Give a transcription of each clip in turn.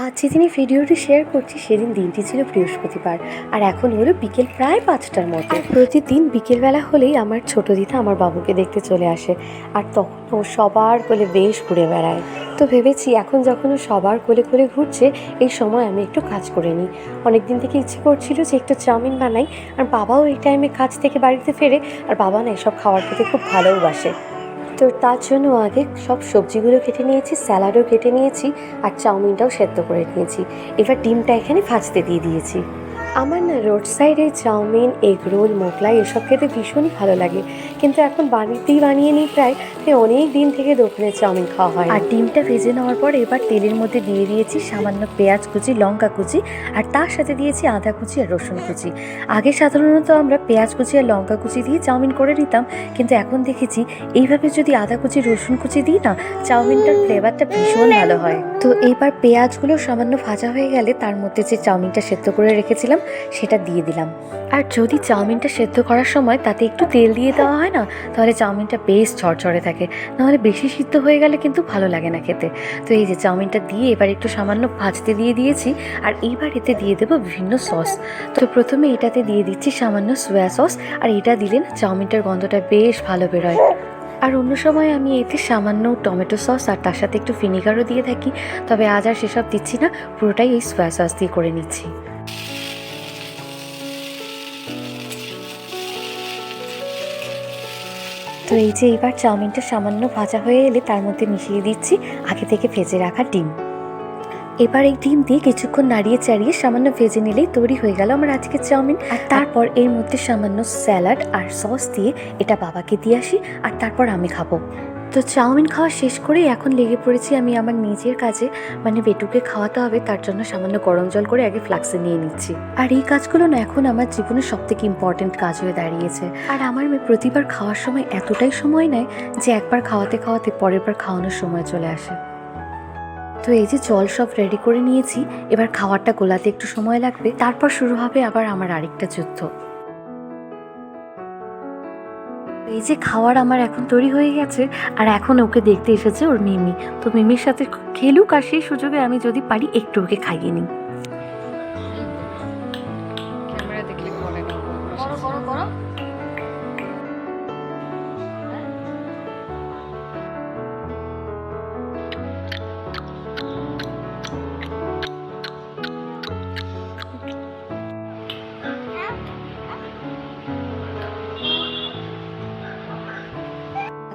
আজ যেদিন ভিডিওটি শেয়ার করছি, সেদিন দিনটি ছিল বৃহস্পতিবার। আর এখন হলো বিকেল প্রায় পাঁচটার মতো। প্রতিদিন বিকেলবেলা হলেই আমার ছোট দিদা আমার বাবুকে দেখতে চলে আসে। আর তখন ও সবার কোলে বেশ ঘুরে বেড়ায়। তো ভেবেছি এখন যখন ও সবার কোলে কোলে ঘুরছে, এই সময় আমি একটু কাজ করে নিই। অনেক দিন থেকে ইচ্ছে করছিল যে একটু চাউমিন বানাই। আর বাবাও এই টাইমে কাজ থেকে বাড়িতে ফেরে, আর বাবা না এসব খাওয়ার খেতে খুব ভালোবাসে। তো তার জন্য আগে সব সবজিগুলো কেটে নিয়েছি, স্যালাডও কেটে নিয়েছি আর চাউমিনটাও সেদ্ধ করে নিয়েছি। এবার ডিমটা এখানে ভাজতে দিয়ে দিয়েছি। আমার না রোড সাইডে চাউমিন এগ রোল মোগলাই এসব খেতে ভীষণই ভালো লাগে। কিন্তু এখন বাড়িতেই বানিয়ে নিই প্রায়, তাই অনেক দিন থেকে দোকানে চাউমিন খাওয়া হয় আর ডিমটা ভেজে নেওয়ার পর এবার তেলের মধ্যে দিয়ে দিয়েছি সামান্য পেঁয়াজ কুচি, লঙ্কা কুচি, আর তার সাথে দিয়েছি আদা কুচি আর রসুন কুচি। আগে সাধারণত আমরা পেঁয়াজ কুচি আর লঙ্কা কুচি দিয়ে চাউমিন করে নিতাম, কিন্তু এখন দেখেছি এইভাবে যদি আদা কুচি, রসুন কুচি দিই না, চাউমিনটার ফ্লেভারটা ভীষণ ভালো হয়। তো এইবার পেঁয়াজগুলো সামান্য ভাজা হয়ে গেলে তার মধ্যে যে চাউমিনটা সেদ্ধ করে রেখেছিলাম সেটা দিয়ে দিলাম। আর যদি চাউমিনটা সেদ্ধ করার সময় তাতে একটু তেল দিয়ে দেওয়া হয় না, তাহলে চাউমিনটা বেশ ঝরঝরে থাকে। নাহলে বেশি সিদ্ধ হয়ে গেলে কিন্তু ভালো লাগে না খেতে। তো এই যে চাউমিনটা দিয়ে এবার একটু সামান্য ভাজতে দিয়ে দিয়েছি, আর এইবার এতে দিয়ে দেবো বিভিন্ন সস। তো প্রথমে এটাতে দিয়ে দিচ্ছি সামান্য সোয়া সস, আর এটা দিলে না চাউমিনটার গন্ধটা বেশ ভালো বেরোয়। আর অন্য সময় আমি এতে সামান্য টমেটো সস আর তার সাথে একটু ভিনিগারও দিয়ে থাকি, তবে আজ আর সেসব দিচ্ছি না, পুরোটাই এই সোয়া সস দিয়ে করে নিচ্ছি। তো এই যে এবার চাউমিনটা সামান্য ভাজা হয়ে এলে তার মধ্যে মিশিয়ে দিচ্ছি আগে থেকে ভেজে রাখা ডিম। এবার এই ডিম দিয়ে কিছুক্ষণ নাড়িয়ে চাড়িয়ে সামান্য ভেজে নিলেই তৈরি হয়ে গেল আমার আজকে চাউমিন। আর তারপর এর মধ্যে সামান্য স্যালাড আর সস দিয়ে এটা বাবাকে দিয়ে আসি আর তারপর আমি খাব। তো চাউমিন খাওয়া শেষ করেই এখন লেগে পড়েছি আমি আমার নিজের কাজে। মানে বেটুকে খাওয়াতে হবে, তার জন্য সামান্য গরম জল করে আগে ফ্লাক্সে নিয়ে নিচ্ছি। আর এই কাজগুলো না এখন আমার জীবনের সব থেকে ইম্পর্টেন্ট কাজ হয়ে দাঁড়িয়েছে। আর আমার মেয়ে প্রতিবার খাওয়ার সময় এতটাই সময় নেয় যে একবার খাওয়াতে খাওয়াতে পরের বার খাওয়ানোর সময় চলে আসে। তো এই যে জল সব রেডি করে নিয়েছি, এবার খাওয়ারটা গোলাতে একটু সময় লাগবে, তারপর শুরু হবে আবার আমার আরেকটা যুদ্ধ। এই যে খাওয়ার আমার এখন তৈরি হয়ে গেছে, আর এখন ওকে দেখতে এসেছে ওর মিমি। তো মিমির সাথে খেলুক আর সেই সুযোগে আমি যদি পারি একটু ওকে খাইয়ে নিই।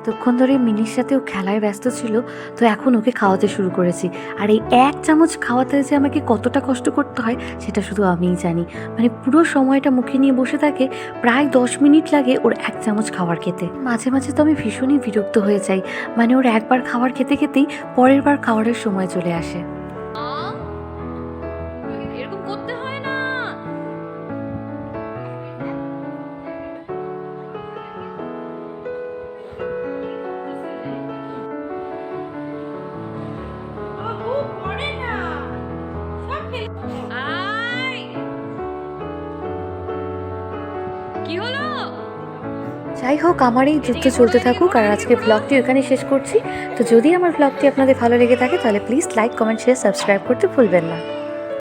এতক্ষণ ধরে মিনির সাথে ও খেলায় ব্যস্ত ছিল, তো এখন ওকে খাওয়াতে শুরু করেছি। আর এই এক চামচ খাওয়াতে যে আমাকে কতটা কষ্ট করতে হয়, সেটা শুধু আমিই জানি। মানে পুরো সময়টা মুখে নিয়ে বসে থাকে, প্রায় দশ মিনিট লাগে ওর এক চামচ খাওয়ার খেতে। মাঝে মাঝে তো আমি ভীষণই বিরক্ত হয়ে যাই মানে ওর একবার খাওয়ার খেতে খেতেই পরের বার খাওয়ারের সময় চলে আসে। যাই হোক আমার এই যুদ্ধ চলতে থাকুক আর আজকে ব্লগটি ওখানে শেষ করছি। তো যদি আমার ব্লগটি আপনাদের ভালো লেগে থাকে, তাহলে please like comment share subscribe করতে ভুলবেন না।